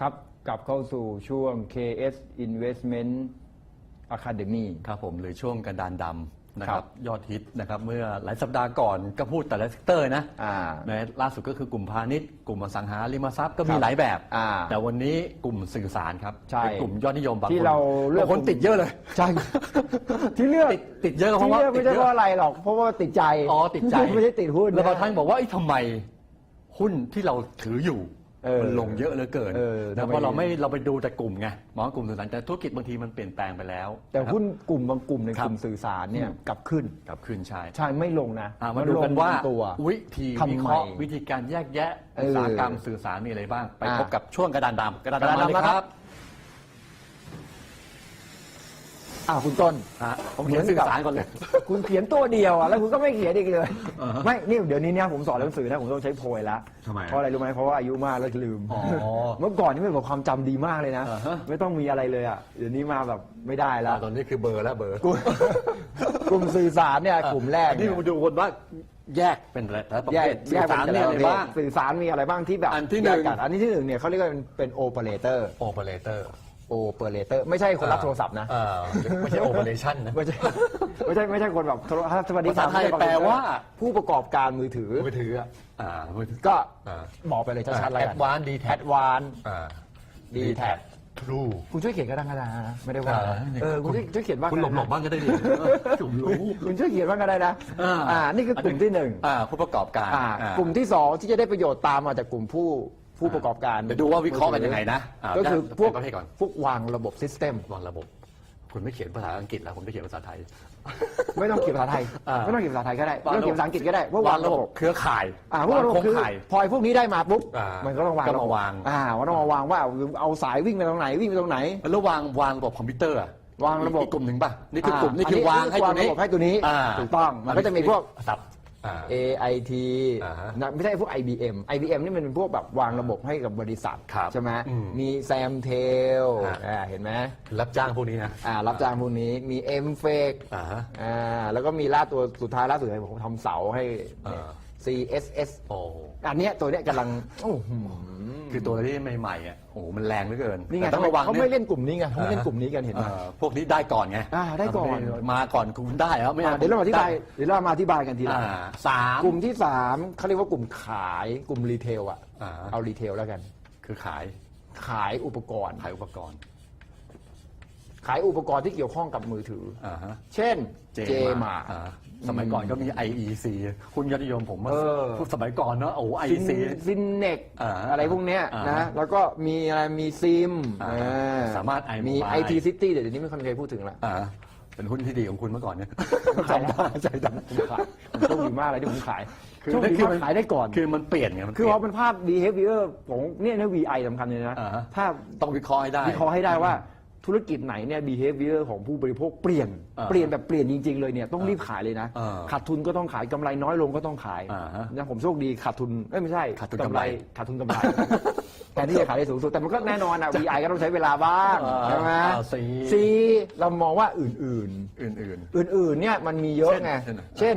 ครับกลับเข้าสู่ช่วง KS Investment Academy ครับผมหรือช่วงกระดานดำนะคครัรับบยอดฮิตนะครับเมื่อหลายสัปดาห์ก่อนก็พูดแต่ละเซกเตอร์นะอ่าในล่าสุดก็คือกลุ่มพาณิชย์กลุ่มอสังหาริมทรัพย์ก็มีครับหลายแบบอ่าแต่วันนี้กลุ่มสื่อสารครับใช่เป็นกลุ่มยอดนิยมบางที่คนเราเลือกบางคนติดเยอะเลยใช่ที่เลือกติดติดเยอะเพที่ราะว่าเลือกไม่ใช่ติดเพเยราะอะอะไรหรอกเพราะว่าติดใจอ๋อติดใจไม่ใช่ติดหุ้นแล้วบางนะท่านบอกว่าไอ้ทำไมหุ้นที่เราถืออยู่เออ มันลงเยอะเหลือเกินเออแล้วทำไมเพราะเราไม่เราไปดูแต่กลุ่มไงมองว่ากลุ่มสื่อสารแต่ธุรกิจบางทีมันเปลี่ยนแปลงไปแล้ว แต่นะครับหุ้นกลุ่มบางกลุ่มในครักบลุ่มสื่อสารเนี่ยกลับขึ้นกลับขึ้นใช่ใช่ไม่ลงนะอะมาดูกันว่าลงตัววิธีทำไมวิเคราะห์วิธีการแยกแยะเอออุตสาหกรรมสื่อสารมีอะไรบ้าง ไปอะพบกับช่วงกระดานดำกระดานกระดานดำมาดำเลยนะคครัรับ บ อ่าคุณต้น ฮะผมเขียนสื่อสารก่อนเลย คุณเขียนตัวเดียวอะแล้วคุณก็ไม่เขียนอีกเลย อ่าฮะไม่นี่เดี๋ยวนี้เนี่ยผมสอนหนังสือนะผมต้องใช้โพยแล้วทำไมเพราะอะไรรู้ไหมเพราะว่าอายุมากแล้วลืมอ๋อเมื่อก่อนนี่เป็นแบบความจำดีมากเลยนะ อ่าฮะ ไม่ต้องมีอะไรเลยอะเดี๋ยวนี้มาแบบไม่ได้แล้วตอนนี้คือเบอร์แล้วเบอร์กลุ่มกลุ่มสื่อสารเนี่ยกลุ่มแรกนี่เนี่ยมาดูคนว่าแยกเป็นแต่ละประแยเภกทแยสื่กอเป็นสารแต่เนี่ยละอะไรประเภทบ้าง สื่อสารมีอะไรบ้างที่แบบอันที่หนึ่ง แยกกันอันนี้ที่หนึ่งเนี่ยเขาเรียกว่าเป็นโอเปอเรเตอร์ โอเปอเรเตอร์ โอเปอเรเตอร์ไม่ใช่คนรับโทรศัพท์นะไม่ใช่โอเปอเรชั่นนะ ไม่ใช่ไม่ใช่ไม่ใช่คนแบบโทรสวัสดีครับภาษาไทยแปลว่า ผู้ประกอบการมือถือ มือถืออะอ่ามือถือก็อ่าบอกไปเลยชัดๆแล้วแอกันดวานดีแอแท็ดวานอ่าดีแท็ทรูคุณช่วยเขียนกระดานกระดานนะไม่ได้ว่าอ่าเออคุณช่วยช่วยเขียนบ้างคุณหลบหลบก็ได้นะบ้างก็ได้ดิผมรู้ คุณช่วยเขียนบ้างก็ได้นะอ่าอ่า นี่คือกลุ่มที่หนึ่งอ่าผู้ประกอบการอ่าอ่ากลุ่มที่สองที่จะได้ประโยชน์ตามมาจากกลุ่มผู้ ผู้ประกอบการเดี๋ยวดูว่าวิเคราะห์กันยังไงนะอ่าก็คือพวกประเภทก่อนพวกวางระบบซิสเต็ม วางระบบ คุณไม่เขียนภาษาอังกฤษแล้วคุณไม่เขียนภาษาไทย ไม่ต้องเขียนภาษาไทยอ่า ไม่ต้องเขียนภาษาไทยก็ได้ไม่ต้องเขียนภาษาอังกฤษก็ได้ว่าวางระบบเครือข่ายอ่าพวกระบบโครงคือข่าย พอไอ้พวกนี้ได้มาปุ๊บอ่ามัมันก็ต้องวางก็ระมาบบวาง อ่าว่าต้องมาวางว่าเอาสายวิ่งไปตรงไหนวิ่งไปตรงไหน แล้ววางวางระบบคอมพิวเตอร์อะวางระบบ อีกกลุ่มหนึ่งป่ะนี่คือกลุ่มนี่คือวางให้ตัวนี้ระบบให้ตัวนี้อ่าถูกต้องมันก็จะมีพวก สับ อ่า AIT อ่าฮะนะไม่ใช่พวก IBM IBM นี่มันเป็นพวกแบบวางระบบให้กับบริษัท ครับใช่ไหมอืมมีแซมเทลฮะ เห็นไหมรับจ้างพวกนี้นะ อ่ารับจ้างพวกนี้มี m f a k อ่าฮะ อ่าแล้วก็มีล่าตัวสุดท้ายล่าสุดให้ผมทำเสาให้อ่า CSS โอ้อันเนี้ยตัวเนี้ยกำลังโอ้โหคือตัวที่ใหม่ๆอะโอ้โหมันแรงเหลือเกินนี่ไงแต่ต้องระวังเขานี่ไม่เล่นกลุ่มนี้ไงเขาไม่เล่นกลุ่มนี้กันเห็นไหมเอ่อพวกนี้ได้ก่อนไงอ่าได้ก่อน มาก่อนคุณได้ครับไม่อ่าอาเดี๋ยวเรามาอธิบายเดี๋ยวเรามาอธิบายกันทีหละ อ่าสาม กลุ่มที่สามเขาเรียกว่ากลุ่มขายกลุ่มรีเทลอะอ่า เอารีเทลแล้วกัน คือขายขายอุปกรณ์ ขายอุปกรณ์ ขายอุปกรณ์ที่เกี่ยวข้องกับมือถือ อ่าฮะ เช่น เจเจมา อ่าสมัยก่อนก็มี IEC คุณยอดนิยมผมว่าเออ พูดสมัยก่อนเนอะโอ้ซิน IEC ซินเน็กอ่าอะไรพวกเนี้ยอ่านนะแล้วก็มีอะไรมีซิมอ่าอ่สามารถ iMobile มี IT City เดี๋ยวนี้ไม่ค่อยมีใครพูดถึงละ อ่าเป็นหุ้นที่ดีของคุณเมื่อก่อนเนี่ยขายได้จำได้ใช่จำผมขายผมโชคดีมากเลยที่ผมขายคือโชคดีคือมากขายได้ก่อน คือมันเปลี่ยนไงมันคือเปพลี่อยเป็นภาพ behavior ของเนี่ยนะ VI สำคัญเลยนะ อ่าฮะ ถ้าต้องวิเคราะห์ให้ได้ วิเคราะห์ให้ได้ว่า ธุรกิจไหนเนี่ย behavior ของผู้บริโภคเปลี่ยน อ่าเปลี่ยนแบบเปลี่ยนจริง ๆ เลยเนี่ยต้องรีบขายเลยนะ อ่าขาดทุนก็ต้องขายกำไรน้อยลงก็ต้องขายอ่าฮะนะผมโชคดีขาดทุนเอ้ยไม่ใช่ขาดทุนกำไรขาดทุนกำไรแทนที่จะขายได้สูงสุดแต่มันก็แน่นอนอะ VI ก็ต้องใช้เวลาบ้างอ่าใช่ไหมอ่า C ซีเรามองว่าอื่น อื่น ๆ อื่นๆเนี่ยมันมีเยอะไงเช่นเช่น เช่น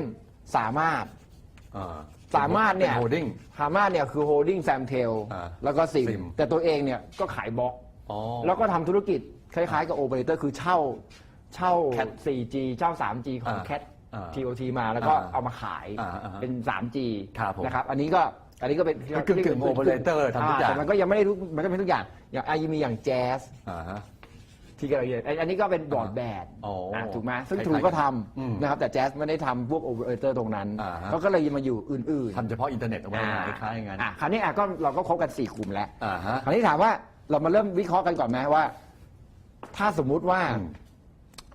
สามารถ ๆอ่าสามารถเนี่ยโฮดดิ้งสามารถเนี่ยคือโฮดดิ้งแซมเทลอ่าแล้วก็ซิม ซิม แต่ตัวเองเนี่ยก็ขายบล็อก อ๋อ แล้วก็ทำธุรกิจ คล้ายๆกับโอเปอเรเตอร์คือเช่าเช่า Cat 4G เช่า 3G ของ อ่า Cat อ่า TOT มาแล้วก็อ่าเอามาขายอ่าอ่าเป็น 3G ครับผมนะครับอันนี้ก็อันนี้ก็เป็นก็กึ่งๆ operator ทำทุกอย่าง แต่มันก็ยังไม่ได้ทุกมันก็เป็นทุกอย่างอย่างอามีอย่างแจ๊ส อ่าฮะ ที่กำลังเรียนอันนี้ก็เป็นบอร์ดแบดอ๋ออ่ถูกไหมซึ่งคล้ายๆทรูก็ทอืมำนะครับแต่แจ๊สไม่ได้ทำพวกโอเปอเรเตอร์ตรงนั้นอ่าฮะ เขาก็เลยมาอยู่อื่นๆทำเฉพาะอินเทอร์เน็ตเอาไว้คล้ายๆอย่างนั้นอะคราวนี้อะก็เราก็ครบกันสี่กลุ่มแล้ว อ่าฮะ คราวนี้ถามว่าเรามาเริ่มวิเคราะห์กันก่อนไหมว่า ถ้าสมมุติว่าอืม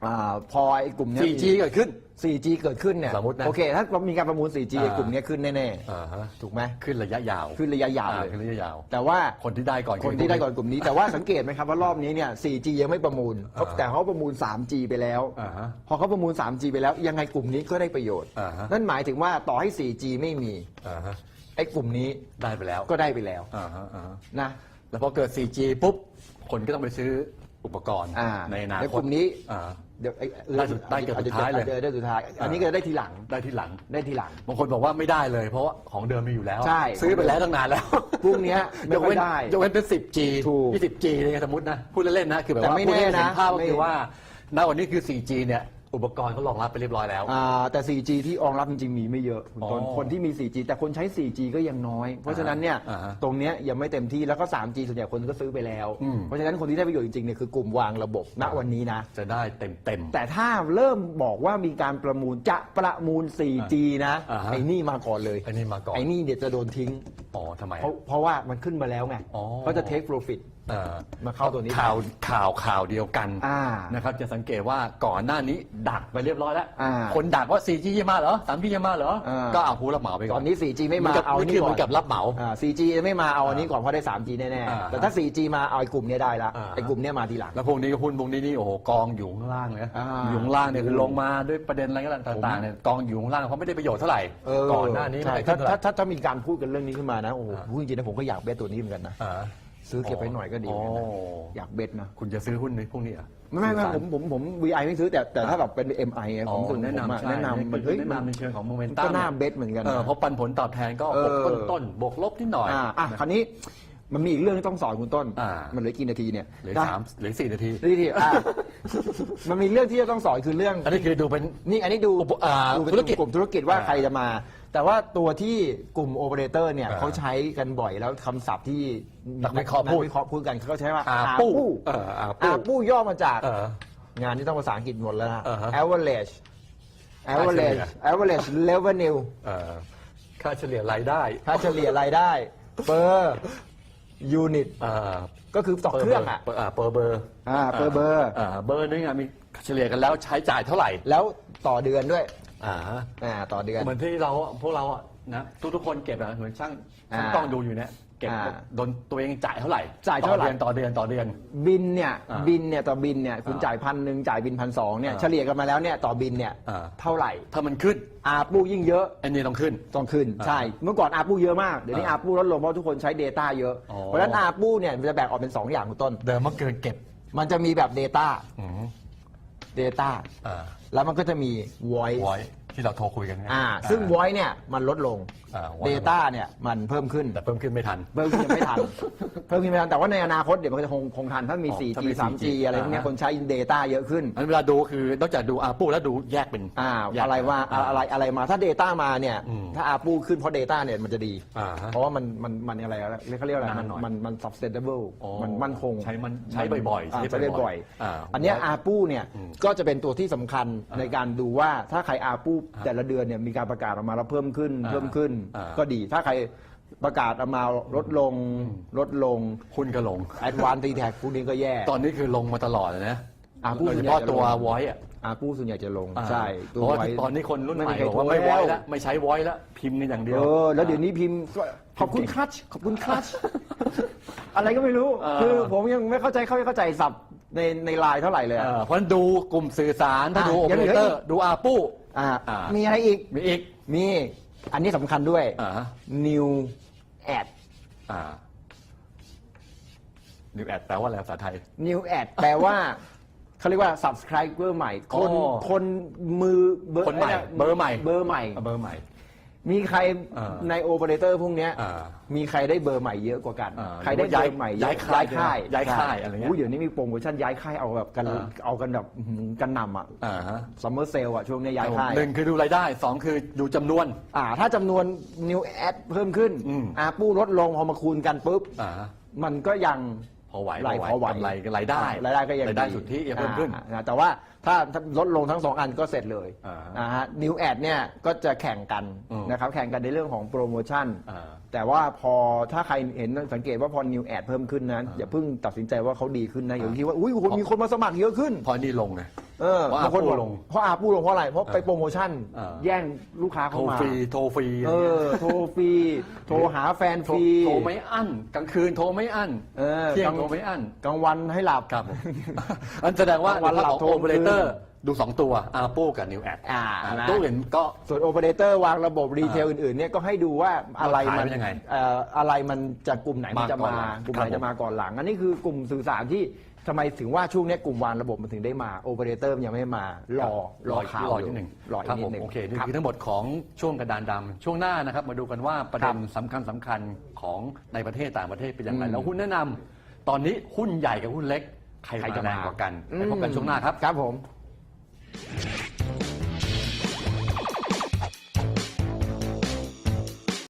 อ่าพอไอ้กลุ่มเนี้ย 4G เกิดขึ้น 4G เกิดขึ้นเนี่ยสมมุตินะโอเค ถ้าเรามีการประมูล 4G อ่า ไอ้กลุ่มเนี้ยขึ้นแน่อ่าฮะๆ ถูกไหมขึ้นระยะยาวขึ้นระยะยาวเลย ขึ้นระยะยาว แต่ว่าคนที่ได้ก่อนคนที่ได้ก่อนกลุ่มนี้แต่ว่าสังเกตไหมครับว่ารอบนี้เนี่ย 4G ยังไม่ประมูล อ่าแต่เขาประมูล 3G ไปแล้ว อ่าฮะพอเขาประมูล 3G ไปแล้ว ยังไงกลุ่มนี้ก็ได้ประโยชน์ อ่าฮะ นั่นหมายถึงว่าต่อให้ 4G ไม่มี อ่าฮะไอ้กลุ่มนี้ได้ไปแล้วก็ได้ไปแล้วอ่าฮะอ่าฮะนะ แล้วพอเกิด 4G ปุ๊บ คนก็ต้องไปซื้อ อุปกรณ์อ่าในอนาในคกตลุ่มนี้อ่า เดี๋ยวไอ้ได้สุดได้เกือบสุดท้ายเลยดี๋วได้สุดท้าย อันนี้ก็ได้ทีหลังได้ที่หลัง ได้ทีหลัง บางคนบอกว่าไม่ได้เลย เพราะว่าของเดิมมีอยู่แล้ว ใช่ซื้อไปแล้วตั้งนานแล้วพรุ่งเนี้ยไม่ยกค่อเว้ยนได้ยกเว้นเป็น 10G ถูก 20G อะไรเงี้ยสมมตินะ พูดเล่นๆนะ คือแบบแต่ว่าไม่พูดให้แน่นะเห็นภาพก็ไม่ คือว่าณวันนี้คือ 4G เนี่ย อุปกรณ์เขารองรับไปเรียบร้อยแล้ว อ่าแต่ 4G ที่รองรับจริงๆมีไม่เยอะคุณต้นอ๋อคนที่มี 4G แต่คนใช้ 4G ก็ยังน้อย เพราะฉะนั้นเนี่ยอ่าฮะตรงเนี้ยยังไม่เต็มที่แล้วก็ 3G ส่วนใหญ่คนก็ซื้อไปแล้ว อืม เพราะฉะนั้นคนที่ได้ประโยชน์จริงๆเนี่ยคือกลุ่มวางระบบณวันนี้นะ จะได้เต็มเต็ม แต่ถ้าเริ่มบอกว่ามีการประมูลจะประมูล 4G นะอ่าฮะ ไอ้นี่มาก่อนเลยไอ้นี่มาก่อนไอ้นี่เดี๋ยวจะโดนทิ้ง อ๋อทำไมเพราะเพราะว่ามันขึ้นมาแล้วไงอ๋อ เขาจะ take profit เอ่อมาเข้าตัวนี้ ข่าวข่าวข่าวเดียวกันอ่านะครับจะสังเกตว่าก่อนหน้านี้ดักไปเรียบร้อยแล้ว อ่าคนดักว่า 4G จะมาเหรอ 3G จะมาเหรอ อ่า ก็เอาผู้รับเหมาไปก่ตออนนนี้ 4G ไม่มา นกับเอานี่นี่คือก่เหอมือนนกับรับเหมา อ่า 4G ไม่มาเอาอันนี้ก่อนเพราะได้ 3G แน่อ่าๆ แต่ถ้า 4G มาเอาไอ้กลุ่มเนี้ยได้ละอ่า ไอ้กลุ่มเนี้ยมาทีหลัง แล้วพวกนี้ก็หุ้นพวกนี้นี่โอ้โหกองอยู่ข้างล่างเลยนะอ่าอยู่ข้างล่างเนี่ยคือลงมาด้วยประเด็นอะไรก็ต่างๆเนี่ยกองอยู่ข้างล่างเพราะไม่ได้ประโยชน์เท่าไหร่เก่อนหน้านี้ใช่ไม่ถ้าขึ้นเท่าไหถ้าร่ ถ้าถ้ามีการพูดกันเรื่องนี้ขึ้นมานะโอ้โหอ่า พูดจริงๆนะผมก็อยากเบสตัวนี้เหมือนกันนะ อ่า ซื้อเก็บไว้หน่อยก็ดีเหมือนกันนะโอ้อยากเบสนะ คุณจะซื้อหุ้นในพวกนี้เหรอะ ไม่ไม่ไม่ผมผมผม VI ไม่ซื้อแต่แต่ถ้าแบบเป็น MI อะอ๋ผอมถึงแนะผมอะนำใช่แนะนำมันเฮ้ยแนะมันนำในเชิงของโมเมนมันตัมก็น่าเบสเหมือนกันเออนะ เพราะปันผลตอบแทนก็เออต้นต้นๆบวกลบนิดหน่อย อ่าอะคราวนี้มันมีอีกเรื่องที่ต้องสอนคุณต้น อ่ามั มันเหลือกี่นาทีเนี่ยเหลือได้สามเหลือสี่นาทีนี่ทีอะ มันมีเรื่องที่จะต้องสอนคือเรื่องอันนี้คือดูเป็น นี่อันนี้ดูอุปอ่าดูเป็นธุรกิจ กลุ่มธุรกิจว่าอ่า ใครจะมา แต่ว่าตัวที่กลุ่มโอเปอเรเตอร์เนี่ยอ่าเขาใช้กันบ่อยแล้วคำศัพท์ที่นักวิเคราะห์พูด นักวิเคราะห์พูดกันเขาใช้ว่าอาปู้เอออาปู้อาปู้ย่อมาจาก เออ งานที่ต้องภาษาอังกฤษหมดแล้วนะ อ่าฮะ average ค่าเฉลี่ average ย average revenue เอ่อค่าเฉลี่ยรายได้ค่าเฉลี่ยรายได้ per unit เอ่อก็คือต่อเครื่องอะ เปอร์เเปอร์เบอร์อ่า per เบอร์อ่าเบอร์นึงอะมีเฉลี่ยกันแล้วใช้จ่ายเท่าไหร่ แล้วต่อเดือนด้วย อ่าอ่าต่อเดือน เหมือนที่เราพวกเราอะนะทุกๆคนเก็บอะเหมือนช่างช่างอ่ากล้องดูอยู่เนี่ยเก็บอ่าโดนตัวเองจ่ายเท่าไหร่จ่ายเท่าไหร่ ต่อเดือนต่อเดือนต่อเดือนบินเนี่ยอ่าบินเนี่ยต่อบินเนี่ยคุณอ่าจ่ายพันหนึ่งจ่ายบินพันสองเนี่ยอ่าเฉลี่ยกันมาแล้วเนี่ยต่อบินเนี่ยอ่า เท่าไหร่ถ้ามันขึ้นอาปูยิ่งเยอะอันนี้ต้องขึ้น ต้องขึ้นอ่าใช่ เมื่อก่อนอาปูเยอะมากเดี๋ยวนี้อ่าอาปูลดลงเพราะทุกคนใช้ Data เยอะ อ๋อ เพราะฉะนั้นอาปูเนี่ยมันจะแบ่งออกเป็น 2 อย่างคุณต้น เดิมเมื่อเกินเก็บ มันจะมีแบบ Data อืม Data อ่า แล้วมันก็จะมี Voice ไว้ ที่เราโทรคุยกันไงอ่าซึ่ง Voice เนี่ยมันลดลง อ่า Voice Data เนี่ยมันเพิ่มขึ้น แต่เพิ่มขึ้นไม่ทัน เพิ่มขึ้นยังไม่ทัน เพิ่มขึ้นไม่ทัน แต่ว่าในอนาคตเดี๋ยวมันก็จะคงคงทัน ถ้ามี อ๋อ 4G ถ้ามี 3G อะไรพวกเนี้ยอ่า คนใช้ Data เยอะขึ้น อันเวลาดูคือนอกจากดูอาปูแล้วดูแยกเป็นอ่าแยก อะไรว่าอะอะไรอะไรมาถ้า Data มาเนี่ย อืมถ้าอาปูขึ้นเพราะ Data เนี่ยมันจะดี อ่าฮะเพราะว่ามันมันมันอะไรอะเขาเรียกอะไรนานหน่อยมันมัน sustainable อ๋อมันมั่นคงใช้มันใช้บ่อยๆาใช้ใช้บ่บ่ออยยๆอ่าๆอันเนี้ยอาปูเนี่ยอืมก็จะเป็นตัวที่สำคัญอ่าในการดูว่าถ้าใครอาปูอ่าแต่ละเดือนเนี่ยมีการประกาศออกมาแล้วเพิ่มขึ้นอ่าเพิ่มขึ้นอ่าก็ดีถ้าใครประกาศออกมาลดลงลดลงหุ้นก็ลงแอดวานตีแท็กพวกนี้ก็แย่ตอนนี้คือลงมาตลอดเลยนะอ่าพูดโดยส่เฉวนใหญ่พาะจะตัวลงวอยอะอาปูส่วนใหญ่จะลงอ่าใช่เพราะว่าไว้ตอนนี้คนรุ่นใหม่ไม่มีใครบอกว่าโทรไม่วอยแล้วแล้วไม่ใช้วอยแล้วพิมพ์กันอย่างเดียวเออแล้วเดี๋ยวนี้พิมพ์ก็ขอบคุณคลัชขอบคุณคลัชอะไรก็ไม่รู้เออคือผมยังไม่เข้าใจเข้าไม่เข้าใจสับในในไลน์เท่าไหร่เลยอะเออเพราะฉะนั้นดูกลุ่มสื่อสารถ้าอะดูโอยัเปงอเหลืเรอเตออีร์กดูอาปูอ่าอ่ามี มีอะไรอีก มีอีกมีอันนี้สำคัญด้วย อ่า new ad อ่านิวแอดแปลว่าอะไรภาษาไทย new ad แปลว่า เขาเรียกว่า subscriber ใหม่ คนอ๋อคนมือเบอร์คนใหม่ะเบอร์ใหม่ เบอร์ใหม่เอาเบอร์ใหม่ มีใครอ่าในโอเปอเรเตอร์พวกเนี้ยอ่ามีใครได้เบอร์ใหม่เยอะกว่ากัน อ่าใครได้เบอร์ใหม่เอะย้ายค่ายย้ายค่ายย้ายค่ายอะไรเงี้ยยเดี๋ยวนี้มีโปรโมชั่นย้ายค่ายเอาแบบกันอ่าเอากันแบบอื้อหือกันหนำอะอ่าฮะซัมเมอร์เซลอะช่วงนี้ย้ายค่าย หนึ่งคือดูรายได้สองคือดูจำนวน อ่าถ้าจำนวน new ad เพิ่มขึ้นอืม อาปูลดลงพอมาคูณกันปุ๊บ อ่า มันก็ยัง พอไหวรายพพออไหไหววกำไรรายได้รายได้ก็ยังรายได้ดีสุทธิยังเพิ่มขึ้นอ่าแต่ว่าถ้าถ้าลดลงทั้งสองอันก็เสร็จเลยอ่านะฮะ new ad เนี่ยก็จะแข่งกันอืมนะครับแข่งกันในเรื่องของโปรโมชั่นอ่าแต่ว่าพอถ้าใครเห็นสังเกตว่าพอ new ad เพิ่มขึ้นนะอย่าเพิ่งตัดสินใจว่าเขาดีขึ้นนะอย่าคิดว่าอุ้ยคนมีคนมาสมัครเยอะขึ้น พอนี่ลงไง เออเพราะบางคนบอกอาปูลงเพราะอาปูลงเพราะอะไร เพราะไปโปรโมชั่นอ่าแย่งลูกค้าโทรเข้ามา ฟรีโทรฟรีเออโทรฟรี โทรหาแฟนโทฟรรีโทรไม่อั้นกลางคืนโทรไม่อั้นเออเที่ยกลางงโทรไม่อั้นกลางวันให้หลับ ครับผม อันแสดงว่าวันหลับของโทรโอเปอเรเตอร์ดู2ตัวอาโปกับนิวแอดอ่านะ ตู้อื่นก็ ส่วนโอเปอเรเตอร์วางระบบรีเทลอื่นๆเนี่ยก็ให้ดูว่าอะไรขายมันเป็นยังไงเอ่ออะไรมันจะกลุ่มไหนมันมาจะก่อนมาหลังกลุ่มครัไหบนจะมาก่อนหลัง อันนี้คือกลุ่มสื่อสารที่ ทำไมถึงว่าช่วงเนี้ยกลุ่มวางระบบมันถึงได้มาโอเปอเรเตอร์ยังไม่มารอรอข่าวรอนิดหนึ่งรออีครักบนิผดมหนึ่งโอเคนี่ครับ คือทั้งหมดของช่วงกระดานดำช่วงหน้านะครับ มาดูกันว่าประเด็นครับสำคัญสำคัญของในประเทศต่างประเทศเป็นอย่างไรอืมแล้วหุ้นแนะนำตอนนี้หุ้นใหญ่กับหุ้นเล็ก ใครใครมาจะแรมางกว่ากันไปพบกันช่วงหน้าครับ ครับผม